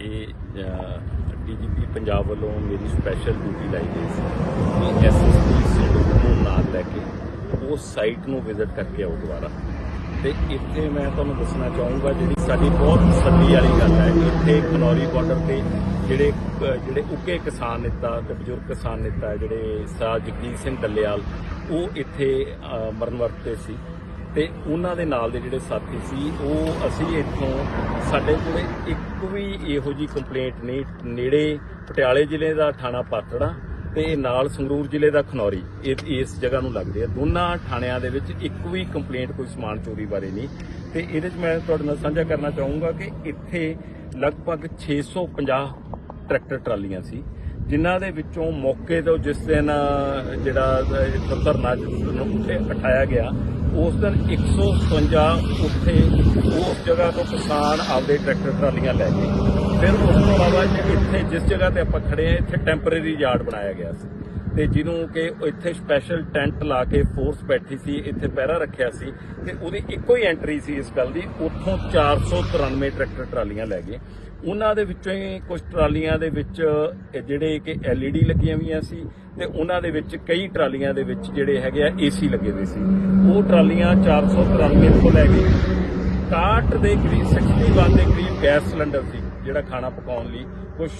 ਇਹ ਡੀਜੀਪੀ ਪੰਜਾਬ ਵੱਲੋਂ ਮੇਰੀ ਸਪੈਸ਼ਲ ਡਿਊਟੀ ਲਾਈ ਗਈ ਸੀ ਕਿ ਐਸਐਸਪੀ ਸੰਗਰੂਰ ਨੂੰ ਨਾਲ ਲੈ ਕੇ ਉਸ ਸਾਈਟ ਨੂੰ ਵਿਜ਼ਿਟ ਕਰਕੇ ਆਓ ਦੁਬਾਰਾ। ਤੇ ਇੱਥੇ ਮੈਂ ਤੁਹਾਨੂੰ ਦੱਸਣਾ ਚਾਹੂੰਗਾ ਜਿਹੜੀ ਸਾਡੀ ਬਹੁਤ ਤਸੱਲੀ ਵਾਲੀ ਗੱਲ ਹੈ ਇੱਥੇ ਖਨੌਰੀ ਬਾਰਡਰ ਤੇ ਜਿਹੜੇ ਜਿਹੜੇ ਉੱਕੇ ਕਿਸਾਨ ਨੇਤਾ ਤੇ ਬਜ਼ੁਰਗ ਕਿਸਾਨ ਨੇਤਾ ਜਿਹੜੇ ਸਾ ਜਗਜੀਤ ਸਿੰਘ ਡੱਲੇਵਾਲ ਉਹ ਇੱਥੇ ਅ, ਮਰਨ ਵਰਤੇ ਸੀ। ਤੇ ਉਹਨਾਂ ਦੇ ਨਾਲ ਦੇ ਜਿਹੜੇ ਸਾਥੀ ਸੀ, ਉਹ ਅਸੀਂ ਇੱਥੋਂ ਸਾਡੇ ਕੋਲੇ ਇੱਕ ਵੀ ਇਹੋ ਜੀ ਕੰਪਲੇਂਟ ਨਹੀਂ, ਨੇੜੇ ਪਟਿਆਲੇ ਜ਼ਿਲ੍ਹੇ ਦਾ ਥਾਣਾ ਪਾਤੜਾ ਤੇ ਨਾਲ ਸੰਗਰੂਰ ਜ਼ਿਲ੍ਹੇ ਦਾ ਖਨੌਰੀ। ਇਹ, ਇਸ ਜਗ੍ਹਾ ਨੂੰ ਲੱਗਦੇ ਆ। ਦੋਨਾਂ ਥਾਣਿਆਂ ਦੇ ਵਿੱਚ ਇੱਕ ਵੀ ਕੰਪਲੇਂਟ ਕੋਈ ਸਮਾਨ ਚੋਰੀ ਬਾਰੇ ਨਹੀਂ। ਤੇ ਇਹਦੇ 'ਚ ਮੈਂ ਤੁਹਾਡੇ ਨਾਲ ਸਾਂਝਾ ਕਰਨਾ ਚਾਹੂੰਗਾ ਕਿ ਇੱਥੇ ਲਗਭਗ 650 ਟਰੈਕਟਰ ਟਰਾਲੀਆਂ ਸੀ, ਜਿਨ੍ਹਾਂ ਦੇ ਵਿੱਚੋਂ ਮੌਕੇ ਤੋਂ ਜਿਸ ਦਿਨ ਜਿਹੜਾ ਇੱਥੋਂ ਧਰਨਾ ਨੂੰ ਉਠਾਇਆ ਗਿਆ ਉਸ ਦਿਨ 157 ਉੱਥੇ ਉਸ ਜਗ੍ਹਾ ਤੋਂ ਕਿਸਾਨ ਆਪਦੇ ਟਰੈਕਟਰ ਟਰਾਲੀਆਂ ਲੈ ਗਏ। ਫਿਰ ਉਸ ਤੋਂ ਇਲਾਵਾ ਜੇ ਇੱਥੇ ਜਿਸ ਜਗ੍ਹਾ ਤੇ ਆਪਾਂ ਖੜੇ ਆ ਇੱਥੇ ਟੈਂਪਰੇਰੀ ਯਾਰਡ ਬਣਾਇਆ ਗਿਆ ਸੀ। ਤੇ ਜਿਹਨੂੰ ਕਿ ਇੱਥੇ ਸਪੈਸ਼ਲ ਟੈਂਟ ਲਾ ਕੇ ਫੋਰਸ ਬੈਠੀ ਸੀ, ਇੱਥੇ ਪਹਿਰਾ ਰੱਖਿਆ ਸੀ ਤੇ ਉਹਦੀ ਇੱਕੋ ਹੀ ਐਂਟਰੀ ਸੀ ਇਸ ਗੱਲ ਦੀ, ਉੱਥੋਂ 493 ਟਰੈਕਟਰ ਟਰਾਲੀਆਂ ਲੈ ਗਏ। ਉਹਨਾਂ ਦੇ ਵਿੱਚੋਂ ਹੀ ਕੁਝ ਟਰਾਲੀਆਂ ਦੇ ਵਿੱਚ ਜਿਹੜੇ ਕਿ LED ਲੱਗੀਆਂ ਹੋਈਆਂ ਸੀ ਤੇ ਉਹਨਾਂ ਦੇ ਵਿੱਚ ਕਈ ਟਰਾਲੀਆਂ ਦੇ ਵਿੱਚ ਜਿਹੜੇ ਹੈਗੇ ਆ AC ਲੱਗੇ ਹੋਏ ਸੀ। ਉਹ ਟਰਾਲੀਆਂ 493 ਤੋਂ ਲੈ ਗਏ 61 ਦੇ ਕਰੀਬ 61 ਦੇ ਕਰੀਬ ਗੈਸ ਸਿਲੰਡਰ ਸੀ। ਜਿਹੜਾ ਖਾਣਾ ਪਕਾਉਣ ਲਈ। ਕੁਝ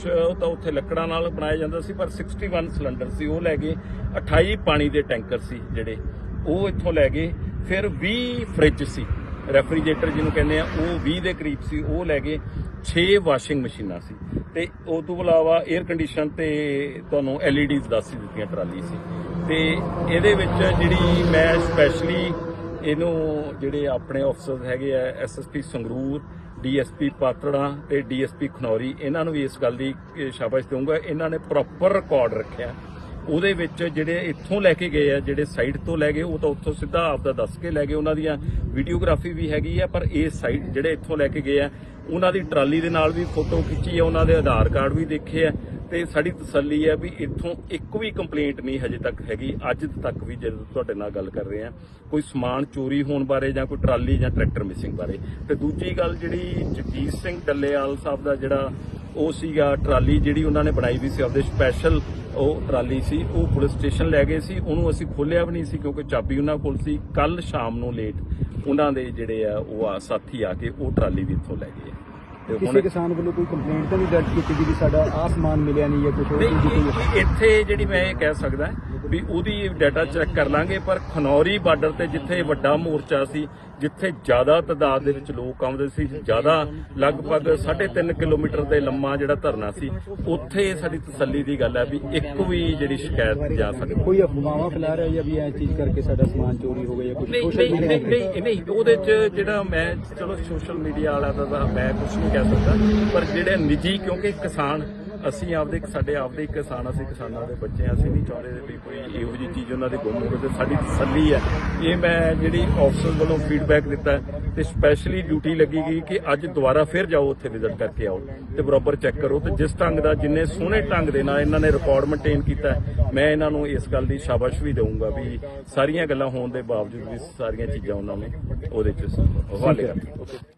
ਤਾਂ ਉੱਥੇ ਲੱਕੜਾਂ ਨਾਲ ਬਣਾਇਆ ਜਾਂਦਾ ਸੀ, ਪਰ 61 ਸਿਲੰਡਰ ਸੀ। ਉਹ ਲੈ ਗਏ 28 ਪਾਣੀ ਦੇ ਟੈਂਕਰ ਸੀ ਜਿਹੜੇ। ਉਹ ਇੱਥੋਂ ਲੈ ਗਏ। ਫਿਰ 20 ਫ੍ਰਿਜ ਸੀ। ਰੈਫਰੀਜਰੇਟਰ ਜਿਹਨੂੰ ਕਹਿੰਦੇ ਆ, ਉਹ 20 ਦੇ ਕਰੀਬ ਸੀ। ਉਹ ਲੈ ਗਏ। 6 ਵਾਸ਼ਿੰਗ ਮਸ਼ੀਨਾਂ ਸੀ। ਤੇ ਉਸ ਤੋਂ ਇਲਾਵਾ 에ਅਰ ਕੰਡੀਸ਼ਨ ਤੇ ਤੁਹਾਨੂੰ LEDs ਦੱਸ ਦਿੱਤੀਆਂ, ਟਰਾਲੀ ਸੀ। ਤੇ ਇਹਦੇ ਵਿੱਚ ਜਿਹੜੀ ਮੈਂ ਸਪੈਸ਼ਲੀ ਇਹਨੂੰ ਜਿਹੜੇ ਆਪਣੇ ਅਫਸਰ ਹੈਗੇ ਆ ਐਸਐਸਪੀ ਸੰਗਰੂਰ ਡੀਐਸਪੀ ਪਾਤੜਾ ਤੇ ਡੀਐਸਪੀ ਖਨੌਰੀ, ਇਹਨਾਂ ਨੂੰ ਵੀ ਇਸ ਗੱਲ ਦੀ ਸ਼ਾਬਾਸ਼ ਦਊਂਗਾ। ਇਹਨਾਂ ਨੇ ਪ੍ਰੋਪਰ ਰਿਕਾਰਡ ਰੱਖਿਆ। ਉਹਦੇ ਵਿੱਚ ਜਿਹੜੇ ਇੱਥੋਂ ਲੈ ਕੇ ਗਏ ਆ, ਜਿਹੜੇ ਸਾਈਟ ਤੋਂ ਲੈ ਗਏ, ਉਹ ਤਾਂ ਉੱਥੋਂ ਸਿੱਧਾ ਆਪਦਾ ਦੱਸ ਕੇ ਲੈ ਗਏ। ਉਹਨਾਂ ਦੀਆਂ ਵੀਡੀਓਗ੍ਰਾਫੀ ਵੀ ਹੈਗੀ ਆ, ਪਰ ਇਹ ਸਾਈਟ ਜਿਹੜੇ ਇੱਥੋਂ ਲੈ ਕੇ ਗਏ ਆ, ਉਹਨਾਂ ਦੀ ਟਰਾਲੀ ਦੇ ਨਾਲ ਵੀ ਫੋਟੋ ਖਿੱਚੀ ਆ, ਉਹਨਾਂ ਦੇ ਆਧਾਰ ਕਾਰਡ ਵੀ ਦੇਖੇ ਆ। ਤੇ ਸਾਡੀ ਤਸੱਲੀ ਹੈ ਵੀ ਇੱਥੋਂ ਇੱਕ ਵੀ ਕੰਪਲੇਂਟ ਨਹੀਂ ਹਜੇ ਤੱਕ ਹੈਗੀ। ਅੱਜ ਤੱਕ ਵੀ ਜਦੋਂ ਤੁਹਾਡੇ ਨਾਲ ਗੱਲ ਕਰ ਰਹੇ ਆ ਕੋਈ ਸਮਾਨ ਚੋਰੀ ਹੋਣ ਬਾਰੇ ਜਾਂ ਕੋਈ ਟਰਾਲੀ ਜਾਂ ਟਰੈਕਟਰ ਮਿਸਿੰਗ ਬਾਰੇ। ਤੇ ਦੂਜੀ ਗੱਲ ਜਿਹੜੀ ਜਗਜੀਤ ਸਿੰਘ ਡੱਲੇਵਾਲ ਸਾਹਿਬ ਦਾ ਜਿਹੜਾ ਉਹ ਸੀਗਾ ਟਰਾਲੀ ਜਿਹੜੀ ਉਹਨਾਂ ਨੇ ਬਣਾਈ ਵੀ ਸੀ, ਆਪਦੇ ਸਪੈਸ਼ਲ ਉਹ ਟਰਾਲੀ ਸੀ, ਉਹ ਪੁਲਿਸ ਸਟੇਸ਼ਨ ਲੈ ਗਏ ਸੀ, ਉਹਨੂੰ ਅਸੀਂ ਖੋਲਿਆ ਵੀ ਨਹੀਂ ਸੀ ਕਿਉਂਕਿ ਚਾਬੀ ਉਹਨਾਂ ਕੋਲ ਸੀ। ਕੱਲ ਸ਼ਾਮ ਨੂੰ ਲੇਟ ਉਹਨਾਂ ਦੇ ਜਿਹੜੇ ਆ ਉਹ ਆ ਸਾਥੀ ਆ ਕੇ ਉਹ ਟਰਾਲੀ ਵੀ ਇੱਥੋਂ ਲੈ ਗਏ ਕਿਸੇ ਕਿਸਾਨ ਵੱਲੋਂ ਕੋਈ ਕੰਪਲੇਂਟ ਤਾਂ ਨਹੀਂ ਦਰਜ ਕੀਤੀ ਗਈ ਵੀ ਸਾਡਾ ਆਹ ਸਮਾਨ ਮਿਲਿਆ ਨਹੀਂ ਜਾਂ ਕੁਝ ਹੋਰ ਨਹੀਂ ਚੀਜ਼ ਇਹ- ਇਹ- ਇੱਥੇ ਜਿਹੜੀ ਮੈਂ ਇਹ ਕਹਿ ਸਕਦਾ ਵੀ ਉਹਦੀ ਡਾਟਾ ਚੈੱਕ ਕਰ ਲਾਂਗੇ ਪਰ ਖਨੌਰੀ ਬਾਰਡਰ ਤੇ ਜਿੱਥੇ ਵੱਡਾ ਮੋਰਚਾ ਸੀ ਜਿੱਥੇ ਜ਼ਿਆਦਾ ਤਾਦਾਦ ਦੇ ਵਿੱਚ ਲੋਕ ਆਉਂਦੇ ਸੀ ਜ਼ਿਆਦਾ ਲਗਭਗ 3.5 ਕਿਲੋਮੀਟਰ ਦੇ ਲੰਮਾ ਜਿਹੜਾ ਧਰਨਾ ਸੀ ਉੱਥੇ ਸਾਡੀ ਤਸੱਲੀ ਦੀ ਗੱਲ ਹੈ ਵੀ ਇੱਕ ਵੀ ਜਿਹੜੀ ਸ਼ਿਕਾਇਤ ਜਾ ਸਕਦੀ ਕੋਈ ਅਫਵਾਹਾਂ ਫੈਲਾ ਰਿਹਾ ਜਾਂ ਵੀ ਇਹ ਚੀਜ਼ ਕਰਕੇ ਸਾਡਾ ਸਮਾਨ ਚੋਰੀ ਹੋ ਗਿਆ ਜਾਂ ਕੁਝ ਨਹੀਂ ਸੋਸ਼ਲ ਨਹੀਂ ਨਹੀਂ ਨਹੀਂ ਉਹਦੇ ਚ ਜਿਹੜਾ ਮੈਂ ਚਲੋ ਸੋਸ਼ਲ ਮੀਡੀਆ ਵਾਲਾ ਦਾ ਤਾਂ ਮੈਂ ਕੁਝ ਨਹੀਂ ਕਹਿ ਸਕਦਾ ਪਰ ਜਿਹੜੇ ਨਿੱਜੀ ਕਿਉਂਕਿ ਕਿਸਾਨ ਅਸੀਂ ਆਪਦੇ ਸਾਡੇ ਆਪਦੇ ਕਿਸਾਨ ਅਸੀਂ ਕਿਸਾਨਾਂ ਦੇ ਬੱਚੇ ਹਾਂ, ਅਸੀਂ ਨਹੀਂ ਚਾਹੁੰਦੇ ਵੀ ਕੋਈ ਇਹੋ ਜਿਹੀ ਚੀਜ਼ ਉਹਨਾਂ ਦੇ ਗੁੰਮ ਹੋਵੇ ਤੇ ਸਾਡੀ ਤਸੱਲੀ ਹੈ। ਇਹ ਮੈਂ ਜਿਹੜੀ ਅਫਸਰ ਵੱਲੋਂ ਫੀਡਬੈਕ ਦਿੱਤਾ ਤੇ ਸਪੈਸ਼ਲੀ ਡਿਊਟੀ ਲੱਗੀ ਗਈ ਕਿ ਅੱਜ ਦੁਬਾਰਾ ਫਿਰ ਜਾਓ ਉੱਥੇ ਵਿਜ਼ਿਟ ਕਰਕੇ ਆਓ ਤੇ ਬਰਾਬਰ ਚੈੱਕ ਕਰੋ ਤੇ ਜਿਸ ਢੰਗ ਦਾ ਜਿੰਨੇ ਸੋਹਣੇ ਢੰਗ ਦੇ ਨਾਲ ਇਹਨਾਂ ਨੇ ਰਿਕਾਰਡ ਮੇਨਟੇਨ ਕੀਤਾ ਮੈਂ ਇਹਨਾਂ ਨੂੰ ਇਸ ਗੱਲ ਦੀ ਸ਼ਾਬਾਸ਼ ਵੀ ਦਊਂਗਾ ਵੀ ਸਾਰੀਆਂ ਗੱਲਾਂ ਹੋਣ ਦੇ ਬਾਵਜੂਦ ਵੀ ਸਾਰੀਆਂ ਚੀਜ਼ਾਂ ਉਹਨਾਂ ਨੇ ਉਹਦੇ ਚ ਹਵਾਲੇ ਕਰ